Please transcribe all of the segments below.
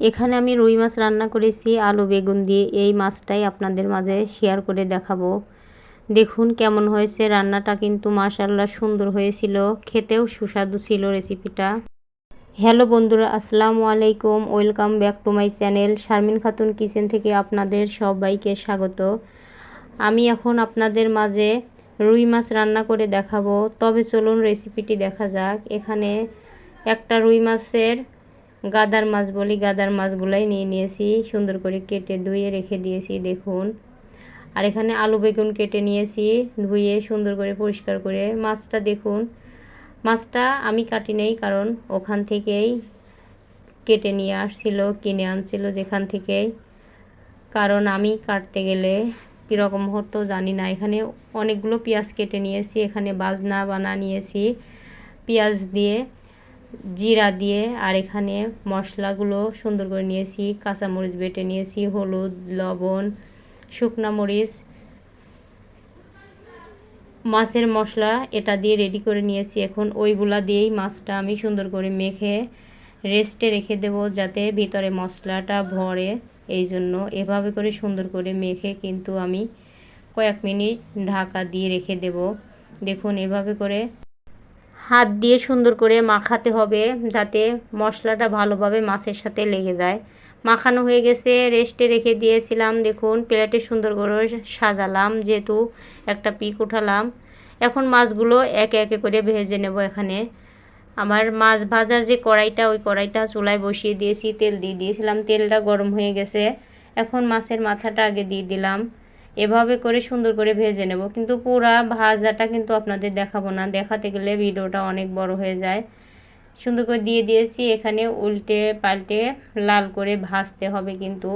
এখানে আমি রুই মাছ রান্না করেছি, আলু, বেগুন দিয়ে। এই মাছটাই আপনাদের মাঝে শেয়ার করে দেখাবো। দেখুন কেমন হয়েছে, রান্নাটা কিন্তু মাশাল্লাহ সুন্দর হয়েছিল। খেতেও সুস্বাদু ছিল রেসিপিটা হ্যালো বন্ধুরা, আসসালামু আলাইকুম। Welcome back to my channel Sharmin Khatun kitchen থেকে আপনাদের সবাইকে স্বাগত। আমি এখন আপনাদের মাঝে রুই মাছ রান্না করে দেখাবো। তবে চলুন রেসিপিটি দেখা যাক। এখানে একটা রুই মাছের গাদার মাছ বলি, গাদার মাছগুলাই নিয়ে নিয়েছি, সুন্দর করে কেটে ধুয়ে রেখে দিয়েছি, দেখুন। আর এখানে আলু বেগুন কেটে নিয়েছি, ধুয়ে সুন্দর করে পরিষ্কার করে। মাছটা দেখুন, মাছটা আমি কাটি নেই কারণ ওখান থেকেই কেটে নিয়ে আসছিল, কিনে আনছিল যেখান থেকেই। কারণ আমি কাটতে গেলে কীরকম হতো জানি না। এখানে অনেকগুলো পেঁয়াজ কেটে নিয়েছি, এখানে বাজনা বানা নিয়েছি, পেঁয়াজ দিয়ে। জিরা দিয়ে আর এখানে মশলাগুলো সুন্দর করে নিয়েছি, কাঁচামরিচ বেটে নিয়েছি, হলুদ, লবণ, শুকনা মরিচ। মাছের মশলা এটা দিয়ে রেডি করে নিয়েছি এখন। ওইগুলা দিয়েই মাছটা আমি সুন্দর করে মেখে রেস্টে রেখে দেব যাতে ভিতরে মশলাটা ভরে। এই জন্য এভাবে করে সুন্দর করে মেখে কিন্তু আমি কয়েক মিনিট ঢাকা দিয়ে রেখে দেব। দেখুন এভাবে করে হাত দিয়ে সুন্দর করে মাখাতে হবে যাতে মশলাটা ভালোভাবে মাছের সাথে লেগে যায়। মাখানো হয়ে গেছে রেস্টে রেখে দিয়েছিলাম। দেখুন, প্লেটে সুন্দর করে সাজালাম, যেহেতু একটা পিক উঠালাম। এখন মাছগুলো একে একে করে ভেজে নেব এখানে। আমার মাছ ভাজার যে কড়াইটা, ওই কড়াইটা চুলায় বসিয়ে দিয়েছি, তেল দিয়ে দিয়েছিলাম, তেলটা গরম হয়ে গেছে। এখন মাছের মাথাটা আগে দিয়ে দিলাম। এভাবে করে সুন্দর করে ভেজে নেব। কিন্তু পুরা ভাজাটা কিন্তু আপনাদের দেখাবো না। দেখাতে গেলে ভিডিওটা অনেক বড় হয়ে যায়। সুন্দর করে দিয়ে দিয়েছি। এখানে উল্টে পাল্টে লাল করে ভাজতে হবে কিন্তু।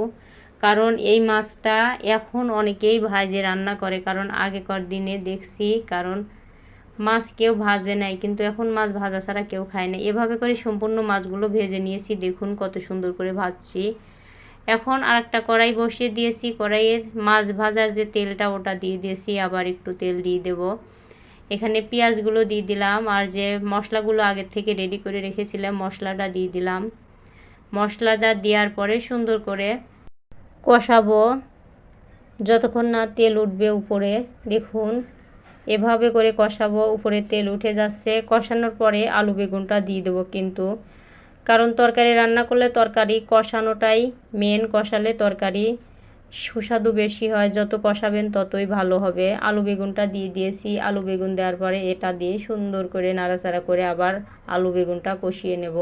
কারণ এই মাছটা এখন অনেকেই ভাজে, রান্না করে। কারণ আগেকার দিনে দেখছি, কারণ মাছ কেউ ভাজে নাই। কিন্তু এখন মাছ ভাজা ছাড়া কেউ খায় না। এভাবে করে সম্পূর্ণ মাছগুলো ভেজে নিয়েছি। দেখুন কত সুন্দর করে ভাজছি। এখন আর একটা কড়াই বসিয়ে দিয়েছি। কড়াইয়ে মাছ ভাজার যে তেলটা, ওটা দিয়ে দিয়েছি। আবার একটু তেল দিয়ে দেব। এখানে পেঁয়াজগুলো দিয়ে দিলাম আর যে মশলাগুলো আগের থেকে রেডি করে রেখেছিলাম, মশলাটা দিয়ে দিলাম। মশলাটা দেওয়ার পরে সুন্দর করে কষাবো। যতক্ষণ না তেল উঠবে উপরে, দেখুন, এভাবে করে কষাবো। উপরে তেল উঠে যাচ্ছে। কষানোর পরে আলু বেগুনটা দিয়ে দেবো কিন্তু। কারণ তরকারি রান্না করলে তরকারি কষানোটাই মেন কষালে তরকারি সুস্বাদু বেশি হয়। যত কষাবেন ততই ভালো হবে। আলু বেগুনটা দিয়ে দিয়েছি। আলু বেগুন দেওয়ার পরে এটা দিয়ে সুন্দর করে নাড়াচাড়া করে আবার আলু বেগুনটা কষিয়ে নেব।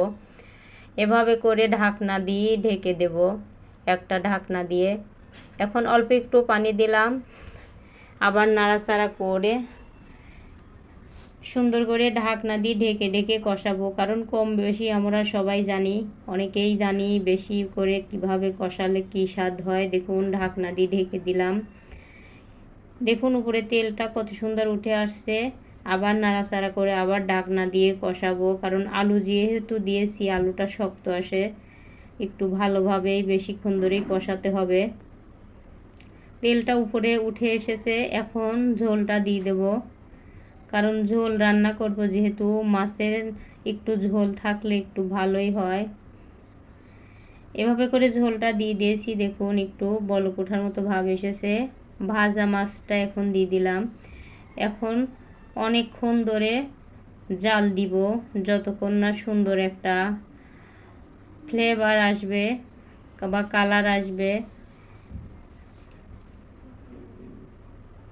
এভাবে করে ঢাকনা দিয়ে ঢেকে দেব। একটা ঢাকনা দিয়ে। এখন অল্প একটু পানি দিলাম। আবার নাড়াচাড়া করে সুন্দর করে ঢাকনা দিয়ে ঢেকে ঢেকে কষাবো, কারণ কম বেশি আমরা সবাই জানি, অনেকেই জানি বেশি করে কীভাবে কষালে কী স্বাদ হয়। দেখুন, ঢাকনা দিয়ে ঢেকে দিলাম। দেখুন, উপরে তেলটা কত সুন্দর উঠে আসছে। আবার নাড়াচাড়া করে আবার ঢাকনা দিয়ে কষাবো, কারণ আলু যেহেতু দিয়েছি, আলুটা শক্ত আসে। একটু ভালোভাবেই বেশিক্ষণ ধরেই কষাতে হবে। তেলটা উপরে উঠে এসেছে, এখন ঝোলটা দিয়ে দেব। কারণ ঝোল রান্না করব যেহেতু মাছের একটু ঝোল থাকলে একটু ভালোই হয়। এভাবে করে ঝোলটা দিয়ে দিয়েছি, দেখুন একটু বলক ওঠার মতো ভাব এসেছে। ভাজা মাছটা এখন দিয়ে দিলাম। এখন অনেকক্ষণ ধরে জাল দিব, যতক্ষণ না সুন্দর একটা ফ্লেভার আসবে বা কালার আসবে।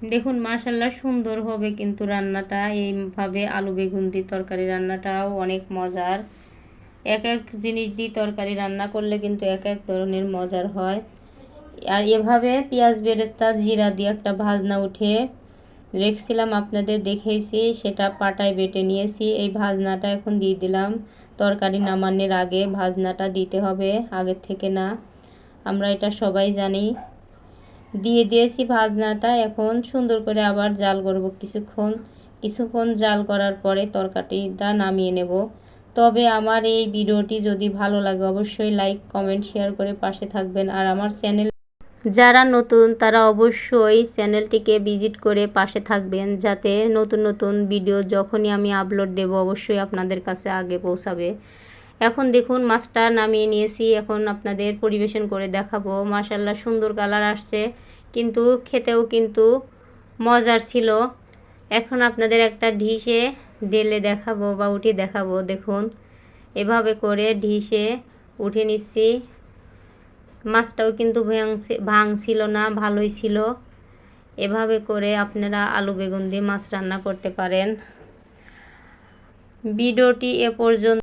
দেখুন মাশাল্লাহ সুন্দর হবে কিন্তু রান্নাটা। এইভাবে আলু বেগুন দিয়ে তরকারি রান্নাটাও অনেক মজার। এক এক জিনিস দিয়ে তরকারি রান্না করলে কিন্তু এক এক ধরনের মজার হয়। আর এভাবে পেঁয়াজ, বেরেস্তা, জিরা দিয়ে একটা ভাজনা উঠে রেখেছিলাম আপনাদের দেখেছি, সেটা পাটায় বেটে নিয়েছি। এই ভাজনাটা এখন দিয়ে দিলাম। তরকারি নামানোর আগে ভাজনাটা দিতে হবে, আগের থেকে না। আমরা এটা সবাই জানি। দিয়ে দিয়েছি ভাজনাটা। এখন সুন্দর করে আবার জাল করব কিছুক্ষণ। কিছুক্ষণ জাল করার পরে তরকারিটা নামিয়ে নেব। তবে আমার এই ভিডিওটি যদি ভালো লাগে অবশ্যই লাইক, কমেন্ট, শেয়ার করে পাশে থাকবেন। আর আমার চ্যানেল যারা নতুন, তারা অবশ্যই চ্যানেলটিকে ভিজিট করে পাশে থাকবেন। যাতে নতুন নতুন ভিডিও যখনই আমি আপলোড দেব, অবশ্যই আপনাদের কাছে আগে পৌঁছাবে। এখন দেখুন, মাছটা নামিয়ে নিয়েছি। এখন আপনাদের পরিবেশন করে দেখাবো। মাশাল্লাহ সুন্দর কালার আসছে। কিন্তু খেতেও কিন্তু মজার ছিল। এখন আপনাদের একটা ঢিসে ডেলে দেখাবো বা উঠে দেখাবো। দেখুন, এভাবে করে ঢিসে উঠে নিচ্ছি। মাছটাও কিন্তু ভাঙছি ভাঙছিল না, ভালোই ছিল। এভাবে করে আপনারা আলু বেগুন দিয়ে মাছ রান্না করতে পারেন। ভিডিওটি এ পর্যন্ত